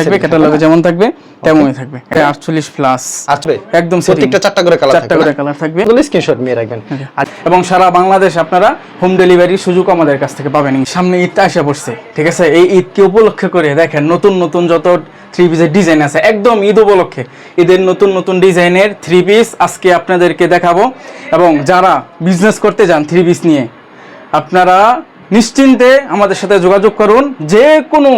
থাকবে ক্যাটালগে যেমন থাকবে তেমনই থাকবে। 48 প্লাস আসবে একদম প্রত্যেকটা চারটা করে কালার চারটা করে কালার থাকবে। স্ক্রিনশট নিয়ে রাখবেন। এবং সারা বাংলাদেশ আপনারা হোম ডেলিভারির সুযোগ আমাদের কাছ থেকে পাবেন। সামনে ঈদটা আসা পড়ছে ঠিক আছে? এই ঈদকে উপলক্ষে করে দেখেন নতুন নতুন যত থ্রি পিসের ডিজাইন আছে একদম ঈদ উপলক্ষে ঈদের নতুন নতুন ডিজাইনের থ্রি পিস আজকে আপনাদেরকে দেখাবো। এবং যারা বিজনেস করতে যান থ্রি পিস নিয়ে আপনারা নিশ্চিন্তে আমাদের সাথে যোগাযোগ করুন। যে কোনো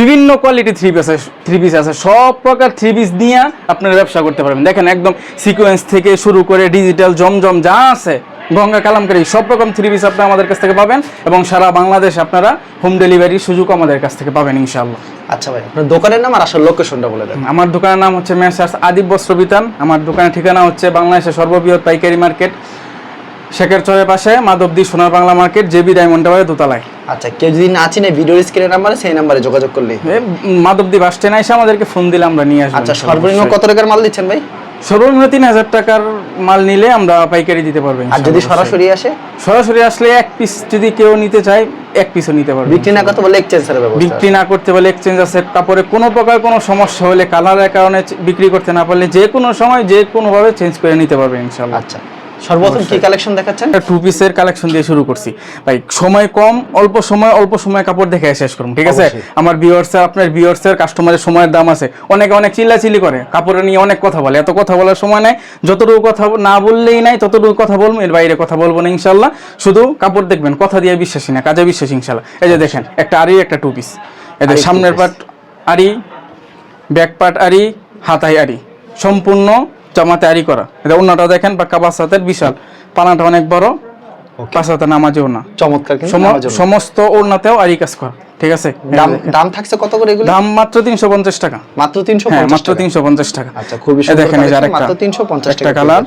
বিভিন্ন কোয়ালিটি থ্রি পিস আছে থ্রি পিস আছে। সব প্রকার থ্রি পিস নিয়ে আপনারা ব্যবসা করতে পারবেন। দেখেন একদম সিকোয়েন্স থেকে শুরু করে ডিজিটাল জমজম যা আছে গঙ্গা কালামকারী সব রকম থ্রি পিস আপনারা আমাদের কাছ থেকে পাবেন এবং সারা বাংলাদেশ আপনারা হোম ডেলিভারির সুযোগ আমাদের কাছ থেকে পাবেন ইনশাআল্লাহ। আচ্ছা ভাই আপনার দোকানের নাম আর আসল লোকেশনটা বলে দেন। আমার দোকানের নাম হচ্ছে মেসার্স আদিব বস্ত্র বিতান আমার দোকানের ঠিকানা হচ্ছে বাংলাদেশের সর্ববৃহৎ পাইকারি মার্কেট। শেখের চরের পাশে মাধবদী সোনার বাংলা মার্কেট জেবি ডায়মন্ড টাওয়ারের দোতলায়। আচ্ছা কেউ যদি না চিনে ভিডিওর স্ক্রিনের নাম্বারে সেই নাম্বারে যোগাযোগ করলে মাধবদী বাস স্ট্যান্ড এসে আমাদেরকে ফোন দিলে আমরা নিয়ে আসব আচ্ছা সর্বনিম্ন কত টাকার মাল দিচ্ছেন ভাই? সর্বনিম্ন তিন হাজার টাকার মাল নিলে আমরা পাইকারি দিতে পারব আর যদি সরাসরি আসে? সরাসরি আসলে এক পিস যদি কেউ নিতে চায় এক পিসও নিতে পারবে। বিক্রি না করতে বলে এক্সচেঞ্জের ব্যবস্থা। বিক্রি না করতে বলে এক্সচেঞ্জ আছে তারপরে কোনো প্রকার কোনো সমস্যা হলে কালারের কারণে বিক্রি করতে না পারলে যে কোনো সময় যে কোনোভাবে চেঞ্জ করে নিতে পারবে ইনশাল্লাহ আচ্ছা। সর্বপ্রথম কি কালেকশন দেখাচ্ছেন? টু পিসের কালেকশন দিয়ে শুরু করছি। ভাই সময় কম অল্প সময় অল্প সময় কাপড় দেখে শেষ করুন ঠিক আছে? আমার ভিউয়ার্সের আপনার ভিউয়ার্সের কাস্টমারের সময়ের দাম আছে। অনেকে অনেক চিল্লাচিল্লি করে কাপড় নিয়ে অনেক কথা বলে এত কথা বলার সময় নাই। যতটুকু কথা না বললেই নাই ততটুকু কথা বলব এর বাইরে কথা বলব না ইনশাল্লাহ শুধু কাপড় দেখবেন কথা দিয়ে বিশ্বাসী না কাজে বিশ্বাসী ইনশাল্লাহ এই যে দেখেন একটা আরি একটা টু পিস এদের সামনের। পাট আরি ব্যাক পার্ট আরি হাতাই আরি সম্পূর্ণ জামাতে তৈরি করা। এটা অন্যটা দেখেন বা কাবাস হাতের বিশাল। পানাটা অনেক বড়। পাশাতে নামাজেও না। চমৎকার। সমস্ত ওড়নাতেও আরি কাজ করা। ঠিক আছে? দাম দাম থাকছে কত করে এগুলো? দাম মাত্র তিনশো পঞ্চাশ টাকা। মাত্র তিনশো হ্যাঁ মাত্র তিনশো পঞ্চাশ টাকা। আচ্ছা, খুবই সুন্দর দেখেন এই আরেকটা মাত্র 350 টাকা কালার।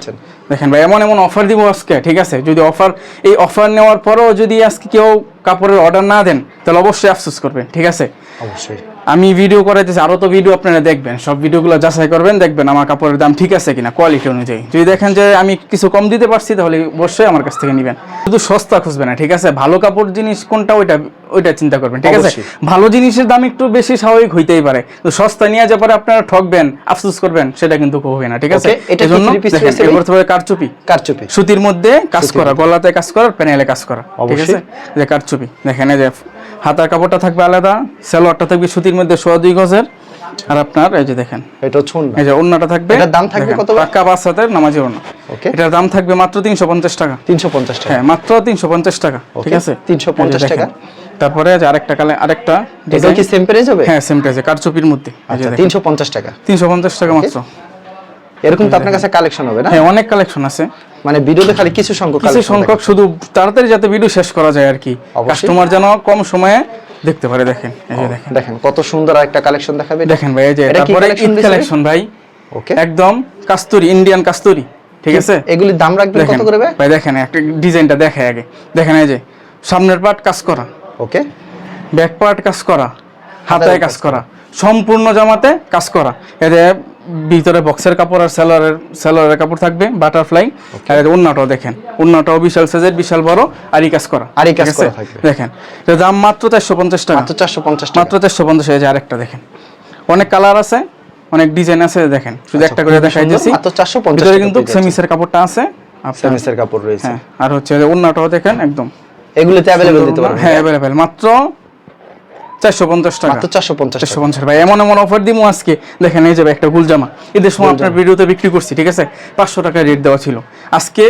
দেখেন ভাই এমন এমন অফার দিব আজকে ঠিক আছে? যদি অফার এই অফার নেওয়ার পরেও যদি আজকে কেউ কাপড়ের অর্ডার না দেন তাহলে অবশ্যই আফসোস করবেন ঠিক আছে? অবশ্যই। আমি ভিডিও করাইতেছি আরও তো ভিডিও আপনারা দেখবেন। সব ভিডিওগুলো যাচাই করবেন দেখবেন আমার কাপড়ের দাম ঠিক আছে কিনা কোয়ালিটি অনুযায়ী। যদি দেখেন যে আমি কিছু কম দিতে পারছি তাহলে অবশ্যই আমার কাছ থেকে নেবেন। শুধু সস্তা খুঁজবেন না ঠিক আছে? ভালো কাপড় জিনিস কোনটা ওইটা ওইটা চিন্তা করবেন ঠিক আছে? অবশ্যই। ভালো জিনিসের দাম একটু বেশি স্বাভাবিক হইতেই পারে। তো সস্তা নিয়ে যাওয়ার পরে আপনারা ঠকবেন আফসোস করবেন সেটা কিন্তু হবে না ঠিক আছে? এজন্য তবে কারচুপি। কারচুপি। সুতির মধ্যে কাজ করা গলাতে কাজ করা প্যানেলে কাজ করা ঠিক আছে? যে কারচুপি দেখেন এই যে হাতার কাপড়টা থাকবে আলাদা সালোয়ারটা থাকবে সুতির মধ্যে সোয়া দুই গজের। আর আপনার এই যে দেখেন এটা হচ্ছে এই যে ওড়নাটা থাকবে এটার দাম থাকবে কত? পাক্কা পাঁচ হাতের নামাজি ওড়না Okay. এটার দাম থাকবে মাত্র তিনশো পঞ্চাশ টাকা। তিনশো পঞ্চাশ টাকা। হ্যাঁ মাত্র তিনশো পঞ্চাশ টাকা ঠিক আছে? 350 এই যে দেখেন। টাকা। তারপরে আরেকটা কালে আরেকটা এটা কি সেম প্রাইস হবে? হ্যাঁ সেম প্রাইসে কারচুপির মধ্যে। আচ্ছা তিনশো পঞ্চাশ টাকা। তিনশো পঞ্চাশ টাকা মাত্র। এরকম তো আপনার কাছে কালেকশন হবে না? হ্যাঁ অনেক কালেকশন আছে। মানে ভিডিওতে খালি কিছু সংখ্যক কিছু সংখ্যক শুধু তাড়াতাড়ি যাতে ভিডিও শেষ করা যায় আর কি। কাস্টমার যেন কম সময়ে দেখতে পারে দেখেন। এই যে দেখেন। দেখেন। কত সুন্দর একটা কালেকশন দেখাবে। দেখেন ভাই এই যে তারপরে কালেকশন ভাই। ওকে একদম কাস্তুরি ইন্ডিয়ান কাস্তুরি ঠিক আছে? এগুলির দাম রাখবেন কত করে ভাই? ভাই দেখেন একটা ডিজাইনটা দেখে আগে। দেখেন এই যে সামনের পার্ট কাজ করা। ওকে ব্যাক পার্ট কাজ করা হাতায় কাজ করা সম্পূর্ণ জামাতে কাজ করা। এতে ভিতরে বক্সের কাপড় আর সেলারের সেলারের কাপড় থাকবে বাটারফ্লাই আর ওন্নাটাও দেখেন ওন্নাটাও বিশাল সাইজের বিশাল বড় আরি কাজ করা আরি কাজ করা। দেখেন দাম মাত্র চারশো পঞ্চাশ টাকা। মাত্র চারশো পঞ্চাশ টাকা। মাত্র চারশো পঞ্চাশ যে আরেকটা দেখেন। অনেক কালার আছে অনেক ডিজাইন আছে দেখেন শুধু একটা করে দেখাই দিয়েছি মাত্র 450 ভিতরে টাকা কিন্তু সেমিসের কাপড়টা আছে সেমিসের কাপড় রয়েছে। হ্যাঁ আর হচ্ছে যে ওন্নাটাও দেখেন একদম। এগুলিতে অ্যাভেলেবল দিতে পারবেন। হ্যাঁ অ্যাভেলেবেল মাত্র চারশো পঞ্চাশ টাকা। মাত্র চারশো পঞ্চাশ চারশো পঞ্চাশ ভাই এমন এমন অফার দিব আজকে। দেখেন এই যাবে একটা গুলজামা। এদের সময় আপনার ভিডিওতে বিক্রি করছি ঠিক আছে? পাঁচশো টাকা রেট দেওয়া ছিল। আজকে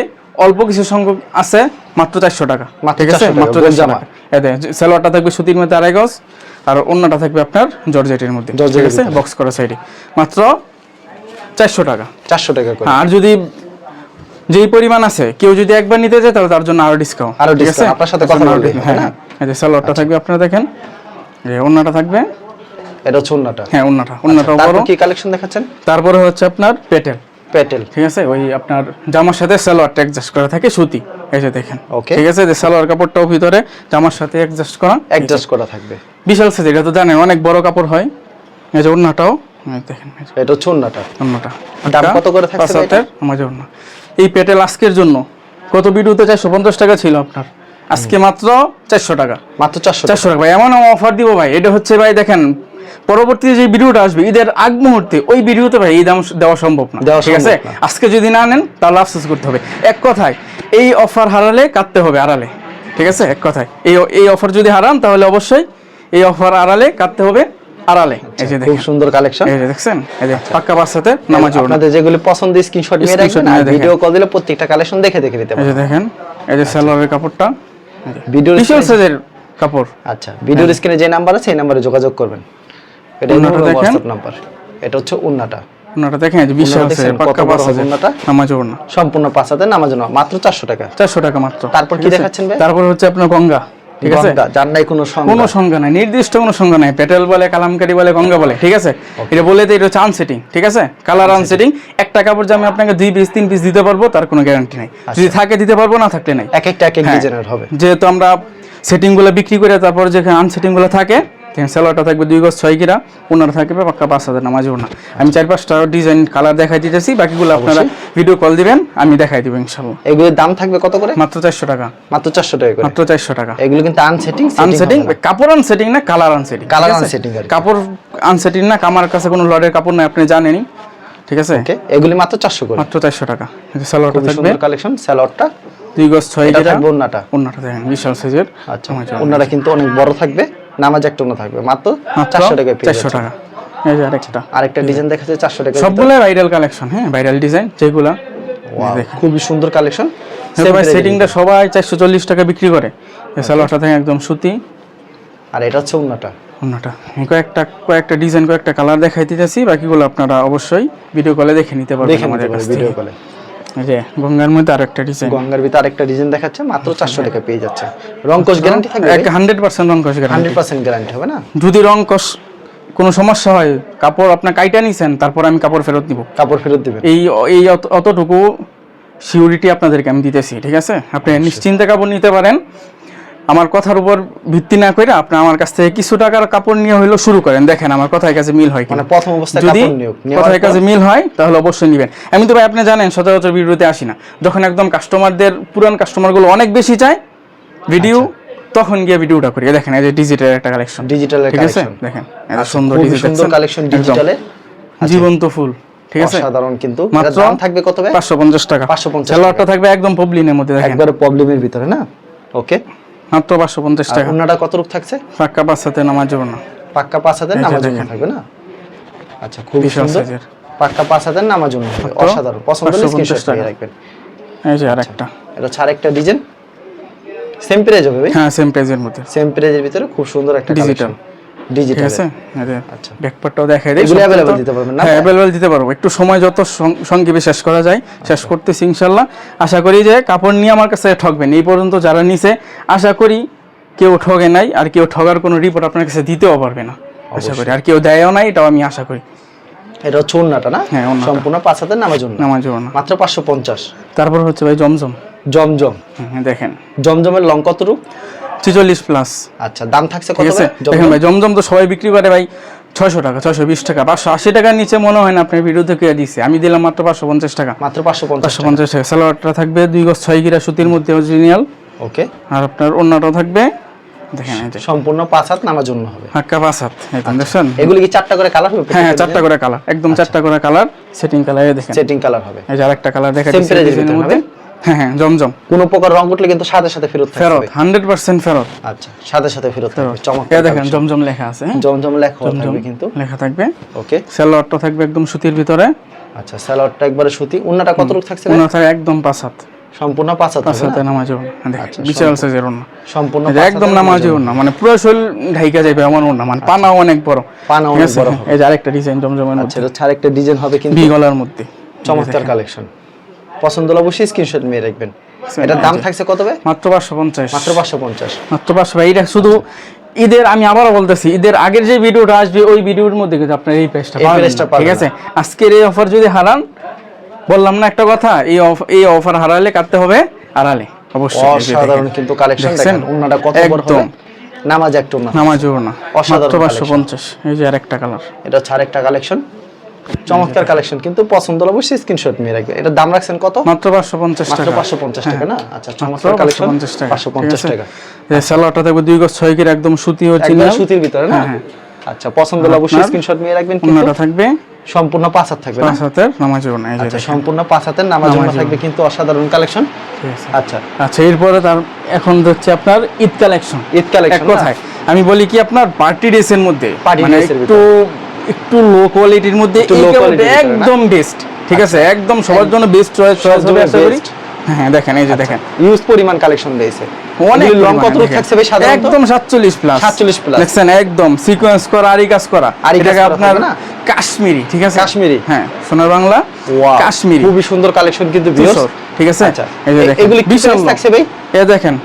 অল্প কিছু সংখ্যক আছে মাত্র চারশো টাকা। ঠিক আছে? মাত্র এতে সালোয়ারটা থাকবে সুতির মধ্যে আড়াই গজ আর অন্যটা থাকবে আপনার জর্জেটের মধ্যে। ঠিক আছে? বক্স করা সাইডে মাত্র চারশো টাকা। চারশো টাকা আর যদি যেই পরিমাণ আছে কেউ যদি একবার নিতে চায় তাহলে তার জন্য আরও ডিসকাউন্ট আরও আপনার সাথে কথা বলবে, হ্যাঁ হ্যাঁ? এই যে সালোয়ারটা থাকবে আপনারা দেখেন। যে অন্যটা থাকবে। এটা হচ্ছে অন্যটা হ্যাঁ অন্যটা অন্যটাও বড় তারপর কি কালেকশন দেখাচ্ছেন? তারপরে হচ্ছে আপনার পেটেল। পেটেল। ঠিক আছে? ওই আপনার জামার সাথে সালোয়ারটা অ্যাডজাস্ট করা থাকে সুতি। এই যে দেখেন। ওকে ঠিক আছে? যে সালোয়ার কাপড়টাও ভিতরে জামার সাথে অ্যাডজাস্ট করা। অ্যাডজাস্ট করা থাকবে। বিশাল সাইজ এটা তো জানেন অনেক বড় কাপড় হয়। এই যে অন্যটাও দেখেন এটা হচ্ছে অন্যটা অন্যটা দাম কত করে থাকছে আমার জন্য এই পেটেল আজকের জন্য। কত ভিডিওতে চারশো পঞ্চাশ টাকা ছিল আপনার। আজকে মাত্র চারশো টাকা। মাত্র চারশো চারশো টাকা। ভাই এমন অফার দিব ভাই। এটা হচ্ছে ভাই দেখেন পরবর্তীতে যে ভিডিওটা আসবে ঈদের আগ মুহূর্তে ওই ভিডিওতে ভাই এই দাম দেওয়া সম্ভব না। দেওয়া ঠিক আছে? আজকে যদি না নেন তাহলে আফসোস করতে হবে। এক কথায় এই অফার হারালে কাটতে হবে আড়ালে। ঠিক আছে? এক কথায়। এই এই অফার যদি হারান তাহলে অবশ্যই এই অফার আড়ালে কাটতে হবে। আড়ালে। এই যে খুব সুন্দর কালেকশন এই যে দেখছেন? এই যে পাক্কা বাসাতে নামাজ আপনাদের যেগুলি পছন্দ স্ক্রিনশট নিয়ে রাখবেন আর ভিডিও কল দিলে প্রত্যেকটা কালেকশন দেখে দেখে নিতে এই যে দেখেন এই যে সালোয়ারের কাপড়টা। বিশাল সাইজের কাপড়। আচ্ছা ভিডিওর স্ক্রিনে যে নাম্বার আছে সেই নাম্বারে যোগাযোগ করবেন। এটা। হোয়াটসঅ্যাপ নাম্বার এটা হচ্ছে উন্নাটা। দেখেন এই যে বিশাল পাক্কা? নামাজ ওড়না সম্পূর্ণ পাঁচ নামাজ জন্য মাত্র চারশো টাকা। চারশো টাকা মাত্র। তারপর কি দেখাচ্ছেন ভাই? তারপর হচ্ছে আপনার গঙ্গা। ঠিক আছে? গঙ্গা, যার নাই কোনো কোনো সংজ্ঞা নাই নির্দিষ্ট কোনো সংজ্ঞা নাই। পেটেল বলে কালামকারি বলে গঙ্গা বলে ঠিক আছে? এটা বলে তো এটা হচ্ছে আনসেটিং ঠিক আছে? কালার আনসেটিং একটা কাপড় যে আমি আপনাকে দুই পিস তিন পিস দিতে পারব তার কোনো গ্যারান্টি নাই। যদি থাকে দিতে পারব না থাকলে নাই। এক একটা এক এক হ্যাঁ। ডিজাইনের হবে। যেহেতু আমরা সেটিংগুলো বিক্রি করে তারপর যেখানে আনসেটিংগুলো থাকে সেলোয়ারটা থাকবে দুই গজ ছয় কিরা ওনার থাকবে পাক্কা পাঁচ হাজার নামাজ ওনা আমি চার পাঁচটা ডিজাইন কালার দেখাই দিতেছি বাকিগুলো আপনারা ভিডিও কল দিবেন আমি দেখাই দিব ইনশাল্লাহ। এগুলোর দাম থাকবে কত করে? মাত্র চারশো টাকা। মাত্র চারশো টাকা মাত্র চারশো টাকা। এগুলো কিন্তু আনসেটিং আনসেটিং কাপড় আনসেটিং না কালার আনসেটিং Colour unsetting আর কি। কাপড় আনসেটিং না আমার কাছে কোনো লডের কাপড় নাই আপনি জানেনই ঠিক আছে? এগুলি মাত্র চারশো করে। মাত্র চারশো টাকা। সালোয়ারটা থাকবে। কালেকশন স্যালোয়ারটা দুই গজ ছয় থাকবে ওনাটা দেখেন বিশাল সাইজের আচ্ছা ওনারা কিন্তু অনেক বড় থাকবে। নামাজ একটা থাকবে। মাত্র চারশো পেয়ে চারশো টাকা। এই যে আরেকটা। আরেকটা ডিজাইন দেখাচ্ছে চারশো টাকা সবগুলো ভাইরাল কালেকশন হ্যাঁ ভাইরাল ডিজাইন যেগুলা। খুবই সুন্দর কালেকশন ভাই সেটিংটা সবাই চারশো চল্লিশ টাকা বিক্রি করে। সালোয়ারটা থাকে একদম সুতি। আর এটা হচ্ছে ওন্নাটা অন্যটা। আমি কয়েকটা কয়েকটা ডিজাইন কয়েকটা কালার দেখাই দিতেছি। বাকিগুলো আপনারা অবশ্যই ভিডিও কলে দেখে নিতে পারবেন আমাদের কাছ ভিডিও কলে গঙ্গার মধ্যে আরেকটা ডিজাইন গঙ্গার ভিতরে আরেকটা ডিজাইন দেখাচ্ছে মাত্র চারশো টাকা পেয়ে যাচ্ছে। রংকশ গ্যারান্টি থাকবে 100% রংকশ গ্যারান্টি হান্ড্রেড পার্সেন্ট গ্যারান্টি হবে না? যদি রং কষ কোনো সমস্যা হয় কাপড় আপনার কাইটা নিছেন তারপর আমি কাপড় ফেরত দিব কাপড় ফেরত দিবেন? এই এই অতটুকু সিউরিটি আপনাদেরকে আমি দিতেছি ঠিক আছে? আপনি নিশ্চিন্তে কাপড় নিতে পারেন। আমার কথার উপর ভিত্তি না করে আপনি আমার কাছ থেকে কিছু টাকার কাপড় নিয়ে হইল শুরু করেন। দেখেন আমার কথায় কাছে মিল হয় মানে প্রথম অবস্থায় যদি কথায় কাছে মিল হয় তাহলে অবশ্যই নেবেন। আমি তো ভাই আপনি জানেন সচরাচর ভিডিওতে আসি না। যখন একদম কাস্টমারদের পুরান কাস্টমারগুলো অনেক বেশি চায় ভিডিও আচ্ছা। তখন গিয়ে ভিডিওটা করি। দেখেন এই যে ডিজিটাল একটা কালেকশন ডিজিটাল ঠিক আছে? কালেকশন দেখেন এটা সুন্দর ডিজিটাল সুন্দর কালেকশন ডিজিটালের জীবন্ত ফুল। ঠিক আছে? সাধারণ কিন্তু। মাত্র দাম থাকবে কত ভাই? পাঁচশো পঞ্চাশ টাকা। 550 সালোয়ারটা থাকবে একদম পবলিনের মধ্যে দেখেন। একবারে প্রবলেমের ভিতরে না? ওকে মাত্র পাঁচশো পঞ্চাশ টাকা। ওনাটা কত রূপ থাকছে? পাক্কা পাঁচ হাতে নামার জন্য পাক্কা পাঁচ হাতে নামাজ দেখেন। থাকবে না? আচ্ছা খুব সুন্দর। পাক্কা পাঁচ হাতের নামাজ জন্য অসাধারণ। পছন্দ হলে স্ক্রিনশট। নিয়ে রাখবেন। এই যে আরেকটা। এটা ছাড় একটা ডিজাইন সেম প্রাইস হবে ভাই? হ্যাঁ সেম প্রাইজের মধ্যে। সেম প্রাইজের ভিতরে খুব সুন্দর একটা ডিজিটাল ডিজিটাল আছে? আচ্ছা। ব্যাকপারটাও দেখাই দেয় এগুলো সব দিতে পারবেন না? হ্যাঁ দিতে পারব। একটু সময় যত সং- সংক্ষেপে শেষ করা যায় শেষ করতেছি ইনশাল্লাহ আশা করি যে কাপড় নিয়ে আমার কাছে ঠকবেন। এই পর্যন্ত যারা নিছে আশা করি কেউ ঠগে নাই আর কেউ ঠগার কোনো রিপোর্ট আপনার কাছে দিতেও পারবে না। আশা করি। আর কেউ দেয়ও নাই এটাও আমি আশা করি। এটা হচ্ছে ওন্নাটা না? হ্যাঁ, সম্পূর্ণ পাঁচ হাজার নামাজ মাত্র পাঁচশো পঞ্চাশ। তারপর হচ্ছে ভাই জমজম। জমজম। হ্যাঁ, দেখেন। জমজমের লং কত রূপ? ছিচল্লিশ প্লাস আচ্ছা দাম থাকছে কত ঠিক আছে? ভাই? দেখেন ভাই জমজম তো সবাই বিক্রি করে ভাই ছয়শো টাকা ছয়শো বিশ টাকা পাঁচশো আশি টাকার নিচে মনে হয় না আপনার ভিডিও থেকে দিচ্ছে আমি দিলাম মাত্র পাঁচশো পঞ্চাশ টাকা। মাত্র পাঁচশো পাঁচশো পঞ্চাশ টাকা। সালোয়ারটা থাকবে দুই গজ ছয় গিরা সুতির মধ্যে অরিজিনাল ওকে। আর আপনার অন্যটা থাকবে দেখেন সম্পূর্ণ পাঁচ হাত নামার জন্য হবে। হাক্কা পাঁচ হাত দেখছেন? এগুলি কি চারটা করে কালার হবে হ্যাঁ হ্যাঁ চারটা করে কালার একদম চারটা করে কালার সেটিং কালার দেখেন। সেটিং কালার হবে। এই যে আরেকটা কালার দেখা যাচ্ছে হ্যাঁ হ্যাঁ জমজম। কোনো প্রকার রং উঠলে কিন্তু সাথে সাথে ফেরত ফেরত হান্ড্রেড পার্সেন্ট ফেরত। আচ্ছা সাথে সাথে ফেরত থাকবে চমৎকার দেখেন জমজম লেখা আছে হ্যাঁ? জমজম লেখা থাকবে কিন্তু। লেখা থাকবে। ওকে। থাকবে একদম সুতির ভিতরে। আচ্ছা একবারে সুতি। উন্নাটা কত রূপ থাকছে একদম পাঁচ হাত। সম্পূর্ণ পাঁচ হাত পাঁচ নামাজ দেখেন আচ্ছা, বিশাল সাইজের সম্পূর্ণ একদম নামাজি ওড়না মানে পুরো শরীর ঢাইকা যাবে এমন ওড়না মানে পানাও অনেক বড়। পানা অনেক বড় এই যে আরেকটা ডিজাইন জমজমের আচ্ছা মধ্যে। হচ্ছে আরেকটা ডিজাইন হবে কিন্তু গলার মধ্যে। চমৎকার কালেকশন পছন্দ হলে অবশ্যই স্ক্রিনশট নিয়ে রাখবেন। এটার দাম থাকছে কত ভাই? মাত্র পাঁচশো পঞ্চাশ। মাত্র পাঁচশো পঞ্চাশ। মাত্র পাঁচশো। ভাই এটা শুধু ঈদের আমি আবারও বলতেছি ঈদের আগের যে ভিডিওটা আসবে ওই ভিডিওর মধ্যে কিন্তু আপনার এই প্রাইসটা ঠিক আছে? আজকের এই অফার যদি হারান বললাম না একটা কথা এই এই অফার হারালে কাটতে হবে আড়ালে অবশ্যই। অসাধারণ কিন্তু কালেকশন? দেখেন উন্নাটা কত বড় হবে। নামাজ একটু না নামাজ না অসাধারণ মাত্র পাঁচশো collection। পঞ্চাশ। এই যে আরেকটা কালার এটা হচ্ছে আরেকটা কালেকশন চমৎকার কালেকশন কিন্তু পছন্দ হলে অবশ্যই স্ক্রিনশট নিয়ে রাখবেন এটা দাম রাখছেন কত? মাত্র পাঁচশো পঞ্চাশ মাত্র টাকা। পাঁচশো পঞ্চাশ টাকা না? আচ্ছা চমৎকার কালেকশন 550 টাকা। পাঁচশো পঞ্চাশ ঠিক আছে? টাকা। এই সালোয়ারটা থাকবে দুই গজ কির একদম সুতি সুতির ভিতরে না? হ্যাঁ, হ্যাঁ। আচ্ছা পছন্দ হলে অবশ্যই স্ক্রিনশট নিয়ে রাখবেন কিন্তু থাকবে? সম্পূর্ণ পাঁচ হাত থাকবে পাঁচ হাতের নামাজি আচ্ছা সম্পূর্ণ পাঁচ হাতের নামাজ থাকবে কিন্তু অসাধারণ কালেকশন আচ্ছা। আচ্ছা এরপরে তার এখন হচ্ছে আপনার ঈদ কালেকশন ঈদ কালেকশন এক কথায় আমি বলি কি আপনার পার্টি ড্রেসের মধ্যে মানে একটু একটু লো কোয়ালিটির মধ্যে এই? একদম বেস্ট ঠিক আছে? একদম সবার জন্য বেস্ট চয়েস চয়েস হবে জন্য আশা করি হ্যাঁ দেখেন এই যে দেখেন। ইউজ পরিমাণ কালেকশন দিয়েছে অনেক লং কত থাকছে ভাই সাধারণত। একদম 47 প্লাস 47 plus। দেখছেন একদম সিকোয়েন্স করা আরি কাজ করা। এটাকে আপনার না? কাশ্মীরি ঠিক আছে? কাশ্মীরি? হ্যাঁ সোনার বাংলা Wow, কাশ্মীরি। খুবই সুন্দর কালেকশন কিন্তু। ধূসর, ঠিক আছে? আচ্ছা। এই যে দেখেন এগুলি কি থাকছে ভাই? এ দেখেন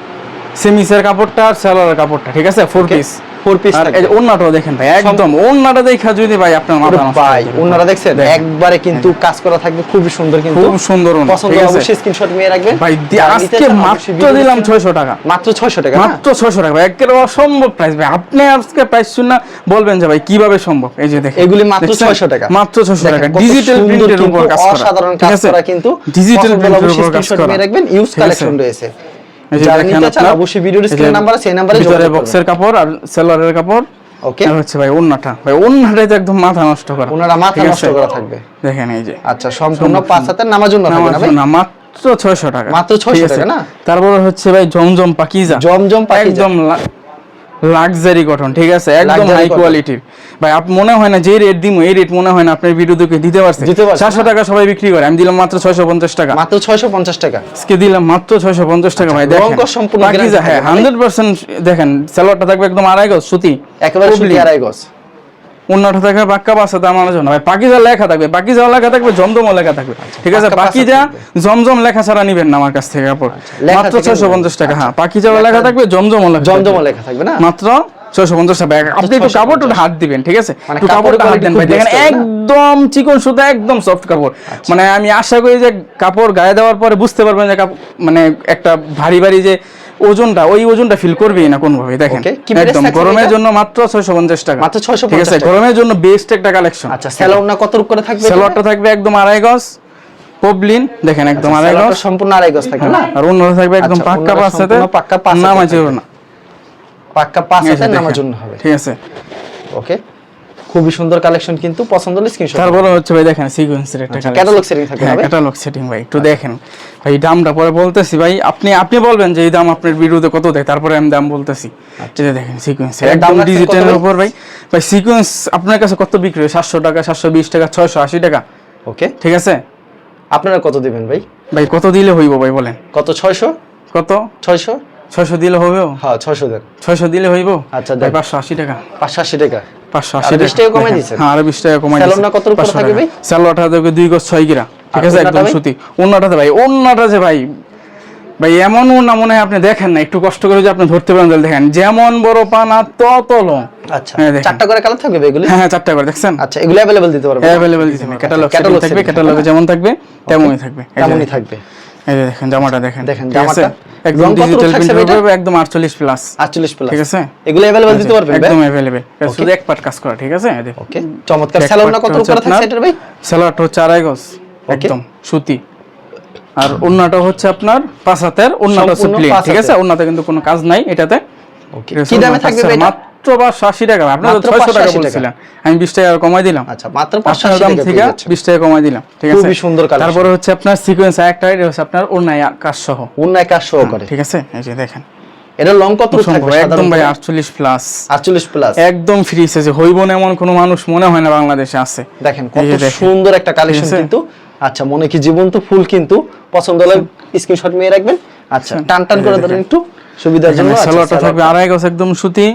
সেমিসের কাপড়টা আর সালোয়ারের কাপড়টা ঠিক আছে? ফোর পিস four piece এই ওন্নাটাও দেখেন ভাই একদম ওন্নাটা দেখা যদি ভাই আপনার মাথা নষ্ট ভাই হয়ে দেখছেন? একবারে কিন্তু কাজ করা থাকবে খুবই সুন্দর কিন্তু। খুব সুন্দর ওড়না, পছন্দ ঠিক হলে আছে? অবশ্যই স্ক্রিনশট নিয়ে রাখবেন। ভাই দি- যারা নিতে আজকে মাত্র দিলাম description- ছয়শো টাকা। মাত্র 600 টাকা মাত্র ছয়শো টাকা ভাই একেবারে অসম্ভব প্রাইস ভাই। আপনি আজকে প্রাইস শুনে বলবেন যে ভাই কীভাবে সম্ভব? এই যে দেখেন। এগুলি মাত্র দেখছেন? 600 টাকা। মাত্র ছয়শো দেখেন, টাকা। ডিজিটাল প্রিন্টের উপর কাজ করা। অসাধারণ কাজ করা কিন্তু ডিজিটাল পছন্দ প্রিন্টের উপর কাজ করা। রাখবেন। ইউজ কালেকশন রয়েছে। যারা নিতে চান অবশ্যই ভিডিওর স্ক্রিন নাম্বার সেই নাম্বারে ভিতরে বক্সের কাপড় আর সেলোয়ারের কাপড়। ওকে হচ্ছে ভাই ওন্নাটা। ভাই ওন্নাটাই তো একদম মাথা নষ্ট করা। ওনারা মাথা নষ্ট করা থাকবে। দেখেন এই যে। আচ্ছা সম্পূর্ণ পাঁচ হাতের নামাজ না ভাই? মাত্র ছয়শো টাকা। মাত্র 600 টাকা না? তারপরে হচ্ছে ভাই জমজম পাকিজা। জমজম পাকিজা। একদম লাক্সারি কটন ঠিক আছে? একদম হাই কোয়ালিটির ভাই আপনি মনে হয় না যে রেট দিমু এই রেট মনে হয় না আপনার ভিডিওতে দিতে পারছে। চারশো টাকা সবাই বিক্রি করে আমি দিলাম মাত্র ছয়শো পঞ্চাশ টাকা। মাত্র 650 টাকা। আজকে দিলাম মাত্র ছয়শো পঞ্চাশ টাকা ভাই দেখেন। সম্পূর্ণ হ্যাঁ হান্ড্রেড পার্সেন্ট দেখেন সালোয়ারটা থাকবে একদম আড়াই গজ সুতি। একেবারে সুতি। আড়াই গজ। অন্যটা থাকবে পাক্কা বাসা আমার জন্য ভাই পাকিজা লেখা থাকবে পাকিজা লেখা থাকবে জমজম লেখা থাকবে। ঠিক আছে বাকি যা পাকিজা জমজম লেখা ছাড়া নিবেন না আমার কাছ থেকে কাপড়। মাত্র ছয়শো। পঞ্চাশ টাকা হ্যাঁ পাকিজা লেখা থাকবে জমজম লেখা জমজম লেখা থাকবে না? মাত্র ছয়শো পঞ্চাশ টাকা। আপনি একটু কাপড়টা হাত দিবেন ঠিক আছে? মানে একটু কাপড়টা হাত দেন ভাই। দেখেন best হবে না? একদম চিকন সুতা একদম সফট কাপড়। মানে আমি আশা করি যে কাপড় গায়ে দেওয়ার পরে বুঝতে পারবেন যে মানে একটা ভারী ভারী যে ওজনটা ওই ওজনটা ফিল করবেই না কোনভাবে দেখেন। একদম গরমের জন্য মাত্র ছয়শো পঞ্চাশ টাকা। মাত্র 650 ঠিক আছে গরমের জন্য বেস্ট একটা কালেকশন আচ্ছা স্যালোন না কত রূপ করে থাকবে এটা? সালোয়ারটা থাকবে একদম আড়াই গজ পবলিন দেখেন একদম আচ্ছা, আড়াই গজ। সম্পূর্ণ আড়াই গজ থাকবে না? আর অন্যটা থাকবে একদম আচ্ছা, পাক্কা পাঁচ সাথে পাক্কা পাঁচ আছে থাকবে। না। পাক্কা পাঁচ দেখেন, নামার জন্য হবে। ঠিক আছে। ওকে। খুবই সুন্দর কালেকশন কিন্তু পছন্দ হলে স্ক্রিনশট তারপরে হচ্ছে ভাই দেখেন সিকোয়েন্সের একটা আচ্ছা, collection। catalog setting থাকবে হ্যাঁ ক্যাটালগ সেটিং ভাই একটু দেখেন। ভাই দামটা পরে বলতেছি ভাই আপনি আপনি বলবেন যে এই দাম আপনার ভিডিওতে কত দেয় তারপরে আমি দাম বলতেছি। এই যে দেখেন সিকোয়েন্স একদম ডিজিটালের উপর ভাই। ভাই? সিকোয়েন্স আপনার কাছে কত বিক্রি হয়? সাতশো টাকা সাতশো বিশ টাকা ছয়শো আশি টাকা। ওকে। ঠিক আছে? আপনারা কত দিবেন ভাই? ভাই কত দিলে হইব ভাই বলেন। কত 600 কত? 600 ছয়শো দিলে হইব হ্যাঁ 600 দেন ছয়শো দিলে হইব আচ্ছা, ভাই দেন। পাঁচশো আশি টাকা 580 টাকা পাঁচশো আর আশি 20 টাকা কমাই দিছেন? হ্যাঁ আরো বিশ টাকা কমাই স্যালোন দিছেন। না কত রূপ করে 500 থাকবে টাকা। ভাই? স্যালোনটা দেখবে দুই গজ ছয় গিরা ঠিক আর আছে ওড়নাটা একদম ভাই? সুতি ওন্নাটাতে ভাই ওন্নাটা যে ভাই ভাই এমন ওন্না মনে হয় আপনি দেখেন না একটু কষ্ট করে যে আপনি ধরতে পারেন তাহলে দেখেন যেমন বড় পানা তত লং আচ্ছা হ্যাঁ, দেখেন। চারটা করে কালার থাকবে ভাই এগুলি হ্যাঁ হ্যাঁ চারটা করে দেখছেন আচ্ছা এগুলো अवेलेबल দিতে পারবেন অ্যাভেলেবল দিতে হবে ক্যাটালগ catalog থাকবে setting ক্যাটালগে যেমন থাকবে তেমনই থাকবে এই যে তেমনই দেখেন। থাকবে এই যে দেখেন জামাটা দেখেন দেখেন, ঠিক আছে? জামাটা। একদম রং কত ডিজিটাল থাকছে প্রিন্ট ভাই হবে একদম 48 প্লাস 48 প্লাস ঠিক আছে এগুলো अवेलेबल দিতে পারবেন ভাই একদম অ্যাভেলেবেল শুধু এক পার্ট কাজ করা ঠিক আছে এই দেখুন। ওকে চমৎকার Back স্যালোন না part কত টা রূপ করে হচ্ছে থাকছে আপনার- এটার ভাই সালোয়ারটা হচ্ছে আড়াই গজ একদম সুতি আর ওন্নাটা হচ্ছে আপনার পাঁচ হাতের ওন্নাটা হচ্ছে সম্পূর্ণ প্লেন পাঁচ ঠিক আছে হাতের। ওন্নাতে কিন্তু কোনো কাজ নাই এটাতে ওকে ঠিক আছে, কি দামে ওন্নাটা থাকবে হচ্ছে ভাই এটা? মাত্র পাঁচশো আশি টাকা আপনার মাত্র ছয়শো টাকা 580 বলছিলেন আমি বিশ টাকা কমাই দিলাম। আচ্ছা মাত্র 580 দাম থেকে বিশ টাকা কমাই দিলাম ঠিক আছে? খুবই সুন্দর collection। তারপরে হচ্ছে আপনার সিকোয়েন্স একটা এটা হচ্ছে আপনার ওন্নায় কাজ সহ। অন্যায় কাজ সহকারে ঠিক আছে? এই যে দেখেন। এটা লং কত থাকবে একদম ভাই সাধারণত আটচল্লিশ প্লাস 48 প্লাস একদম ফ্রি সাইজে হইব না এমন কোনো মানুষ মনে হয় না বাংলাদেশে আছে। দেখেন কত সুন্দর একটা কালেকশন কিন্তু। আচ্ছা মনে কি জীবন্ত ফুল কিন্তু? পছন্দ হলে স্ক্রিনশট নিয়ে রাখবেন। আচ্ছা টান টান করে ধরেন একটু। সুবিধার জন্য এখানে সালোয়ারটা। থাকবে আড়াই গজ একদম সুতি।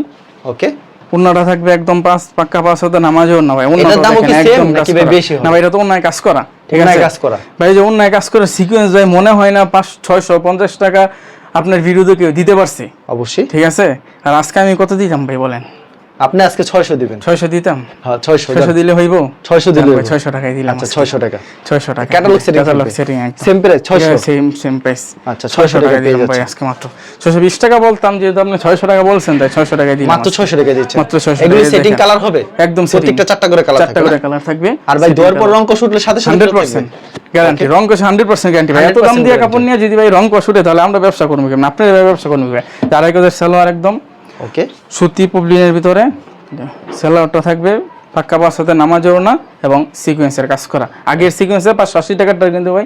ওকে উন্নাটা থাকবে একদম পাঁচ পাক্কা পাঁচ হতে নামাজও না ভাই। অন্য উন্নাটা দেখেন একদম নাকি কাজ ভাই করা। না ভাই এটা তো অন্যায় কাজ করা ঠিক আছে? কাজ করা। ভাই যে অন্যায় কাজ করে সিকোয়েন্স ভাই মনে হয় না পাঁচ ছয়শো পঞ্চাশ টাকা আপনার ভিডিওতে কেউ দিতে পারছে। অবশ্যই। ঠিক আছে? আর আজকে আমি কত দিতাম ভাই বলেন? আপনি আজকে ছয়শো দিবেন। ছয়শো দিতাম। হ্যাঁ ছয়শো ছয়শো দিলে হইব? 600 দিলে হইবো। ছয়শো টাকায় দিলাম আচ্ছা ছয়শো টাকা। ছয়শো টাকা। Catalog setting catalogue setting same price ছয়শো। সেম সেম প্রাইস আচ্ছা, ছয়শো 600 টাকা টাকা দিলাম ভাই যাচ্ছে। আজকে মাত্র। ছয়শো বিশ টাকা বলতাম যেহেতু আপনি ছয়শো টাকা বলছেন তাই ছয়শো টাকায় দিলাম মাত্র আজকে। ছয়শো টাকা দিচ্ছে। মাত্র 600 এগুলো সেটিং কালার হবে? একদম। প্রত্যেকটা চারটা করে কালার চারটা করে কালার থাকবে। আর ভাই দেওয়ার পর colour। রং কষ উঠলে সাথে সাথে হান্ড্রেড ফেরত পার্সেন্ট থাকবে। গ্যারান্টি রং কষে হান্ড্রেড পার্সেন্ট গ্যারান্টি ভাই। এত দাম 100% দিয়ে কাপড় নিয়ে যদি ভাই রং কষ উঠে তাহলে আমরা ব্যবসা করব কেমন? আপনার ব্যবসা করব আড়াই গজের সালোয়ার একদম ওকে সুতি পবলিনের ভিতরে সালোয়ারটা থাকবে পাক্কা পাঁচ হাতে নামাজও না এবং সিকোয়েন্সের কাজ করা। আগের সিকোয়েন্সের পাঁচশো আশি টাকারটা কিন্তু ভাই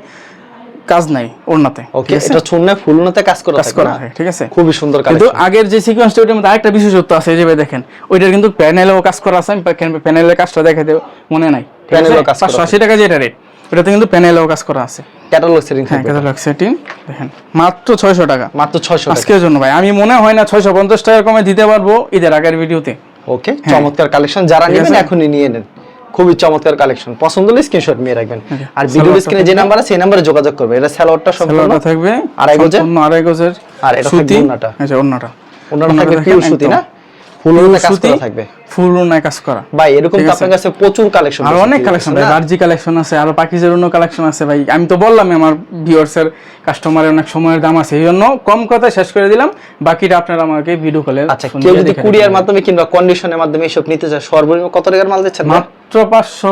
কাজ নাই ওড়নাতে ওকে? এটা ছুন্নে ফুলনাতে কাজ করা কাজ করা হয় ঠিক আছে? খুবই সুন্দর কিন্তু আগের যে সিকোয়েন্সটা ওইটার মধ্যে আরেকটা বিশেষত্ব আছে যে দেখেন ওইটার কিন্তু প্যানেলেও কাজ করা আছে আমি প্যানেলের কাজটা দেখে দেব মনে নাই প্যানেলেও কাজ করা পাঁচশো আশি টাকা যেটা রেট ওটাতে কিন্তু প্যানেলেও কাজ করা আছে। ক্যাটালগ সেটিং হ্যাঁ ক্যাটালগ সেটিং দেখেন মাত্র ছয়শো টাকা। মাত্র ছয়শো টাকা। আজকের জন্য ভাই আমি মনে হয় না ছয়শো পঞ্চাশ টাকা কমে দিতে পারব ঈদের আগের ভিডিওতে। ওকে চমৎকার কালেকশন যারা হ্যাঁ। নেবেন এখনই নিয়ে নেন। খুবই চমৎকার কালেকশন পছন্দ হলে স্ক্রিনশট নিয়ে রাখবেন। আর ভিডিও স্ক্রিনে যে নাম্বার আছে সেই নাম্বারে যোগাযোগ করবে এটা স্যালোয়ারটা সম্পূর্ণ থাকবে আড়াই গজের? আড়াই গজের আর এটা সুতি। ওড়নাটা। আচ্ছা ওড়নাটা। ওনারা থাকবে পিওর সুতি না? ফুল কাজ করা থাকবে। ফুল ওড়নায় কাজ করা। ভাই এরকম তো আপনার কাছে প্রচুর কালেকশন আর অনেক কালেকশন ভাই বার্জি কালেকশন আছে আরও পাকিজের অন্য কালেকশন আছে ভাই। আমি তো বললাম আমার ভিউয়ার্সের কাস্টমারের অনেক সময়ের দাম আছে এই জন্য কম কথায় শেষ করে দিলাম। বাকিটা আপনারা আমাকে ভিডিও কলে আচ্ছা কেউ যদি কুরিয়ার মাধ্যমে কিংবা কন্ডিশনের মাধ্যমে এসব নিতে চায় সর্বনিম্ন কত টাকার মাল দিচ্ছেন মাত্র পাঁচশো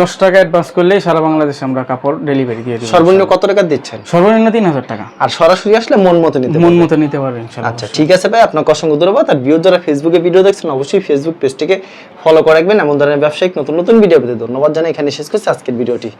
দশ টাকা অ্যাডভান্স করলেই সারা বাংলাদেশে আমরা কাপড় ডেলিভারি দিয়ে দিই সর্বনিম্ন কত টাকা দিচ্ছেন? সর্বনিম্ন তিন হাজার টাকা। আর সরাসরি আসলে মন মতো নিতে মন মতো নিতে পারবেন আচ্ছা ঠিক আছে ভাই আপনার অসংখ্য ধন্যবাদ। আর বিয়োগ যারা ফেসবুকে ভিডিও দেখছেন অবশ্যই ফেসবুক পেজটিকে ফলো করে রাখবেন। এমন ধরনের ব্যবসায়িক নতুন নতুন ভিডিও পেতে ধন্যবাদ জানাই। এখানে শেষ করছি। আজকের ভিডিওটি